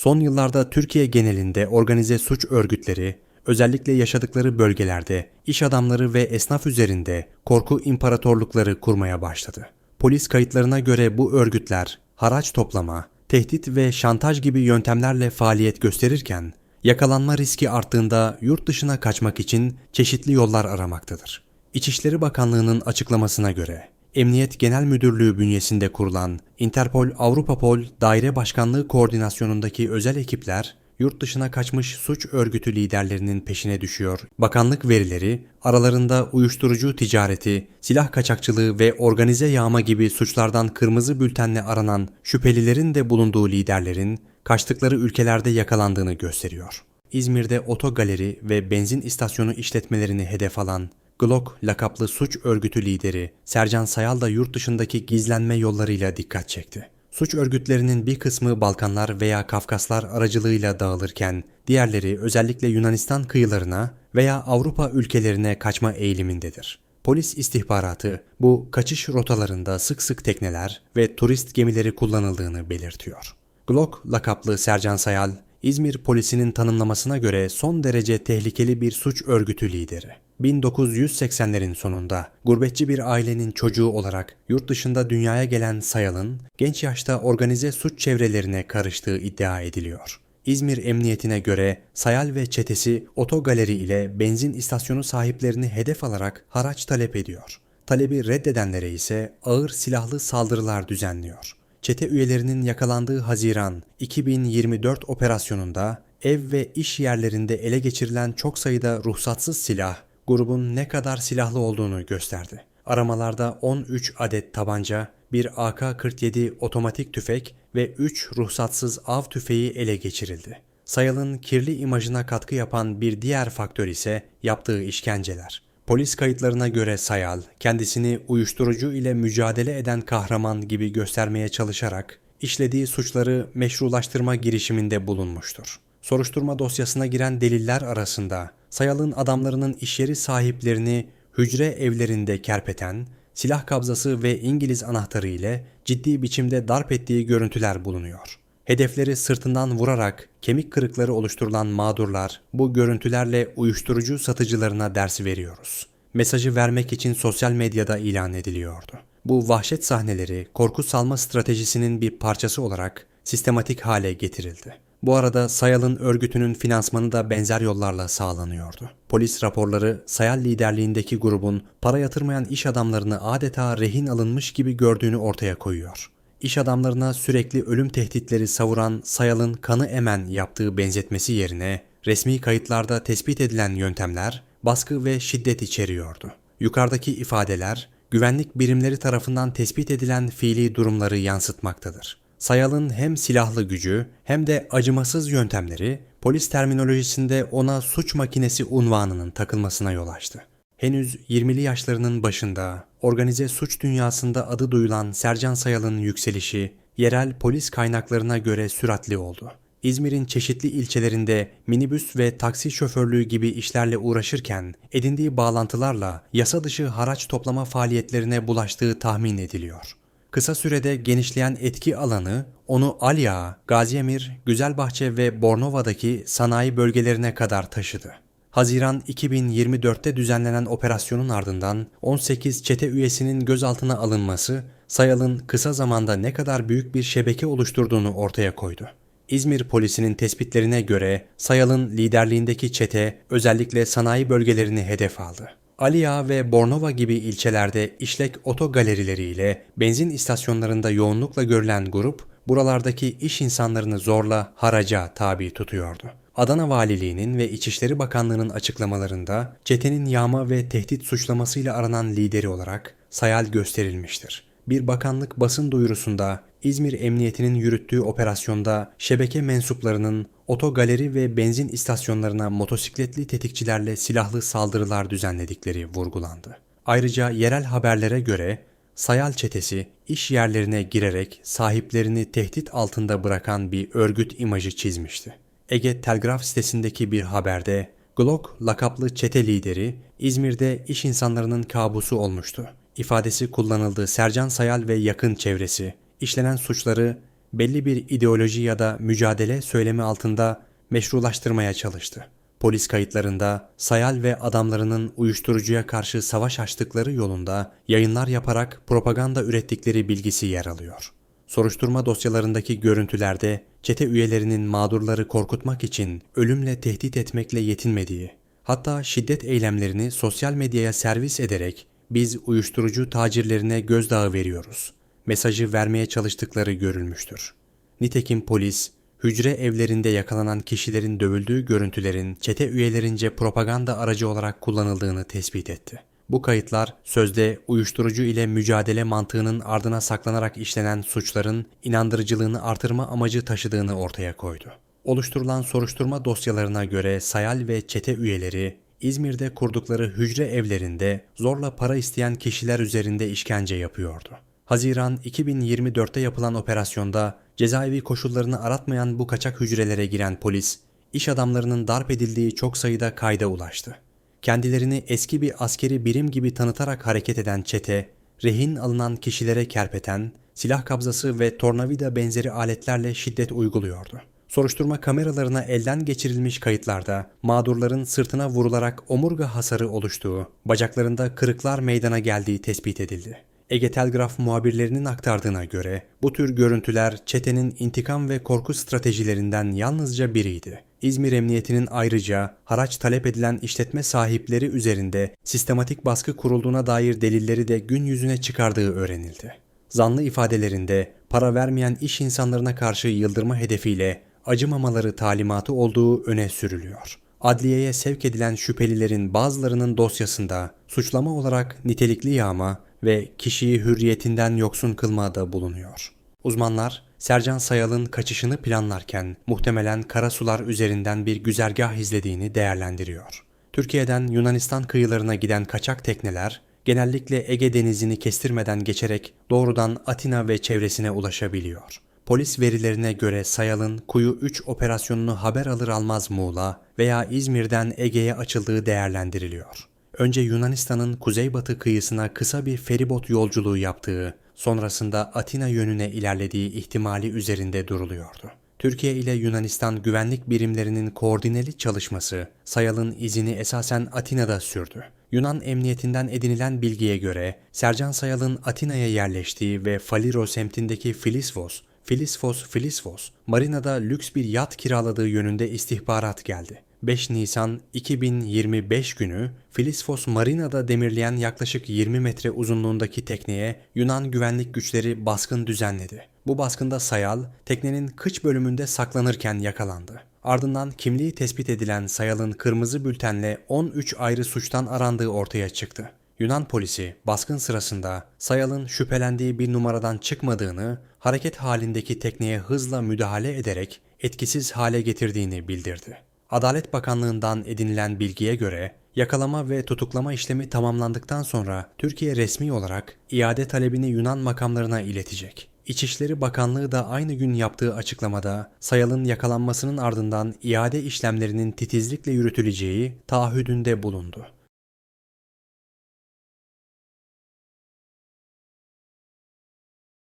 Son yıllarda Türkiye genelinde organize suç örgütleri, özellikle yaşadıkları bölgelerde iş adamları ve esnaf üzerinde korku imparatorlukları kurmaya başladı. Polis kayıtlarına göre bu örgütler haraç toplama, tehdit ve şantaj gibi yöntemlerle faaliyet gösterirken yakalanma riski arttığında yurt dışına kaçmak için çeşitli yollar aramaktadır. İçişleri Bakanlığı'nın açıklamasına göre Emniyet Genel Müdürlüğü bünyesinde kurulan Interpol Avrupapol Daire Başkanlığı koordinasyonundaki özel ekipler yurt dışına kaçmış suç örgütü liderlerinin peşine düşüyor. Bakanlık verileri aralarında uyuşturucu ticareti, silah kaçakçılığı ve organize yağma gibi suçlardan kırmızı bültenle aranan şüphelilerin de bulunduğu liderlerin kaçtıkları ülkelerde yakalandığını gösteriyor. İzmir'de otogaleri ve benzin istasyonu işletmelerini hedef alan Glock lakaplı suç örgütü lideri Sercan Sayal da yurt dışındaki gizlenme yollarıyla dikkat çekti. Suç örgütlerinin bir kısmı Balkanlar veya Kafkaslar aracılığıyla dağılırken diğerleri özellikle Yunanistan kıyılarına veya Avrupa ülkelerine kaçma eğilimindedir. Polis istihbaratı bu kaçış rotalarında sık sık tekneler ve turist gemileri kullanıldığını belirtiyor. Glock lakaplı Sercan Sayal, İzmir polisinin tanımlamasına göre son derece tehlikeli bir suç örgütü lideri. 1980'lerin sonunda gurbetçi bir ailenin çocuğu olarak yurt dışında dünyaya gelen Sayal'ın genç yaşta organize suç çevrelerine karıştığı iddia ediliyor. İzmir Emniyetine göre Sayal ve çetesi otogaleri ile benzin istasyonu sahiplerini hedef alarak haraç talep ediyor. Talebi reddedenlere ise ağır silahlı saldırılar düzenliyor. Çete üyelerinin yakalandığı Haziran 2024 operasyonunda ev ve iş yerlerinde ele geçirilen çok sayıda ruhsatsız silah grubun ne kadar silahlı olduğunu gösterdi. Aramalarda 13 adet tabanca, bir AK-47 otomatik tüfek ve 3 ruhsatsız av tüfeği ele geçirildi. Sayal'ın kirli imajına katkı yapan bir diğer faktör ise yaptığı işkenceler. Polis kayıtlarına göre Sayal, kendisini uyuşturucu ile mücadele eden kahraman gibi göstermeye çalışarak işlediği suçları meşrulaştırma girişiminde bulunmuştur. Soruşturma dosyasına giren deliller arasında Sayal'ın adamlarının işyeri sahiplerini hücre evlerinde kerpeten, silah kabzası ve İngiliz anahtarı ile ciddi biçimde darp ettiği görüntüler bulunuyor. Hedefleri sırtından vurarak kemik kırıkları oluşturulan mağdurlar bu görüntülerle uyuşturucu satıcılarına ders veriyoruz. Mesajı vermek için sosyal medyada ilan ediliyordu. Bu vahşet sahneleri korku salma stratejisinin bir parçası olarak sistematik hale getirildi. Bu arada Sayal'ın örgütünün finansmanı da benzer yollarla sağlanıyordu. Polis raporları Sayal liderliğindeki grubun para yatırmayan iş adamlarını adeta rehin alınmış gibi gördüğünü ortaya koyuyor. İş adamlarına sürekli ölüm tehditleri savuran Sayal'ın kanı emen yaptığı benzetmesi yerine resmi kayıtlarda tespit edilen yöntemler baskı ve şiddet içeriyordu. Yukarıdaki ifadeler güvenlik birimleri tarafından tespit edilen fiili durumları yansıtmaktadır. Sayal'ın hem silahlı gücü hem de acımasız yöntemleri polis terminolojisinde ona suç makinesi unvanının takılmasına yol açtı. Henüz 20'li yaşlarının başında organize suç dünyasında adı duyulan Sercan Sayal'ın yükselişi yerel polis kaynaklarına göre süratli oldu. İzmir'in çeşitli ilçelerinde minibüs ve taksi şoförlüğü gibi işlerle uğraşırken edindiği bağlantılarla yasa dışı haraç toplama faaliyetlerine bulaştığı tahmin ediliyor. Kısa sürede genişleyen etki alanı onu Alya, Gaziemir, Güzelbahçe ve Bornova'daki sanayi bölgelerine kadar taşıdı. Haziran 2024'te düzenlenen operasyonun ardından 18 çete üyesinin gözaltına alınması, Sayal'ın kısa zamanda ne kadar büyük bir şebeke oluşturduğunu ortaya koydu. İzmir polisinin tespitlerine göre Sayal'ın liderliğindeki çete özellikle sanayi bölgelerini hedef aldı. Aliya ve Bornova gibi ilçelerde işlek oto galerileriyle benzin istasyonlarında yoğunlukla görülen grup buralardaki iş insanlarını zorla haraca tabi tutuyordu. Adana Valiliği'nin ve İçişleri Bakanlığı'nın açıklamalarında çetenin yağma ve tehdit suçlamasıyla aranan lideri olarak Sayal gösterilmiştir. Bir bakanlık basın duyurusunda İzmir Emniyeti'nin yürüttüğü operasyonda şebeke mensuplarının otogaleri ve benzin istasyonlarına motosikletli tetikçilerle silahlı saldırılar düzenledikleri vurgulandı. Ayrıca yerel haberlere göre Sayal çetesi iş yerlerine girerek sahiplerini tehdit altında bırakan bir örgüt imajı çizmişti. Ege Telgraf sitesindeki bir haberde Glock lakaplı çete lideri İzmir'de iş insanlarının kabusu olmuştu. İfadesi kullanıldığı Sercan Sayal ve yakın çevresi işlenen suçları belli bir ideoloji ya da mücadele söylemi altında meşrulaştırmaya çalıştı. Polis kayıtlarında Sayal ve adamlarının uyuşturucuya karşı savaş açtıkları yolunda yayınlar yaparak propaganda ürettikleri bilgisi yer alıyor. Soruşturma dosyalarındaki görüntülerde çete üyelerinin mağdurları korkutmak için ölümle tehdit etmekle yetinmediği, hatta şiddet eylemlerini sosyal medyaya servis ederek biz uyuşturucu tacirlerine gözdağı veriyoruz mesajı vermeye çalıştıkları görülmüştür. Nitekim polis, hücre evlerinde yakalanan kişilerin dövüldüğü görüntülerin çete üyelerince propaganda aracı olarak kullanıldığını tespit etti. Bu kayıtlar sözde uyuşturucu ile mücadele mantığının ardına saklanarak işlenen suçların inandırıcılığını artırma amacı taşıdığını ortaya koydu. Oluşturulan soruşturma dosyalarına göre Sayal ve çete üyeleri İzmir'de kurdukları hücre evlerinde zorla para isteyen kişiler üzerinde işkence yapıyordu. Haziran 2024'te yapılan operasyonda cezaevi koşullarını aratmayan bu kaçak hücrelere giren polis, iş adamlarının darp edildiği çok sayıda kayda ulaştı. Kendilerini eski bir askeri birim gibi tanıtarak hareket eden çete, rehin alınan kişilere kerpeten, silah kabzası ve tornavida benzeri aletlerle şiddet uyguluyordu. Soruşturma kameralarına elden geçirilmiş kayıtlarda mağdurların sırtına vurularak omurga hasarı oluştuğu, bacaklarında kırıklar meydana geldiği tespit edildi. Ege Telgraf muhabirlerinin aktardığına göre bu tür görüntüler çetenin intikam ve korku stratejilerinden yalnızca biriydi. İzmir Emniyeti'nin ayrıca haraç talep edilen işletme sahipleri üzerinde sistematik baskı kurulduğuna dair delilleri de gün yüzüne çıkardığı öğrenildi. Zanlı ifadelerinde para vermeyen iş insanlarına karşı yıldırma hedefiyle acımamaları talimatı olduğu öne sürülüyor. Adliyeye sevk edilen şüphelilerin bazılarının dosyasında suçlama olarak nitelikli yağma, ve kişiyi hürriyetinden yoksun kılmada bulunuyor. Uzmanlar Sercan Sayal'ın kaçışını planlarken muhtemelen karasular üzerinden bir güzergah izlediğini değerlendiriyor. Türkiye'den Yunanistan kıyılarına giden kaçak tekneler genellikle Ege Denizi'ni kestirmeden geçerek doğrudan Atina ve çevresine ulaşabiliyor. Polis verilerine göre Sayal'ın Kuyu 3 operasyonunu haber alır almaz Muğla veya İzmir'den Ege'ye açıldığı değerlendiriliyor önce Yunanistan'ın kuzeybatı kıyısına kısa bir feribot yolculuğu yaptığı, sonrasında Atina yönüne ilerlediği ihtimali üzerinde duruluyordu. Türkiye ile Yunanistan güvenlik birimlerinin koordineli çalışması Sayal'ın izini esasen Atina'da sürdü. Yunan emniyetinden edinilen bilgiye göre Sercan Sayal'ın Atina'ya yerleştiği ve Faliro semtindeki Filisvos, Filisfos Filisvos, marinada lüks bir yat kiraladığı yönünde istihbarat geldi. 5 Nisan 2025 günü Filisfos Marina'da demirleyen yaklaşık 20 metre uzunluğundaki tekneye Yunan güvenlik güçleri baskın düzenledi. Bu baskında Sayal, teknenin kıç bölümünde saklanırken yakalandı. Ardından kimliği tespit edilen Sayal'ın kırmızı bültenle 13 ayrı suçtan arandığı ortaya çıktı. Yunan polisi baskın sırasında Sayal'ın şüphelendiği bir numaradan çıkmadığını, hareket halindeki tekneye hızla müdahale ederek etkisiz hale getirdiğini bildirdi. Adalet Bakanlığı'ndan edinilen bilgiye göre yakalama ve tutuklama işlemi tamamlandıktan sonra Türkiye resmi olarak iade talebini Yunan makamlarına iletecek. İçişleri Bakanlığı da aynı gün yaptığı açıklamada Sayal'ın yakalanmasının ardından iade işlemlerinin titizlikle yürütüleceği taahhüdünde bulundu.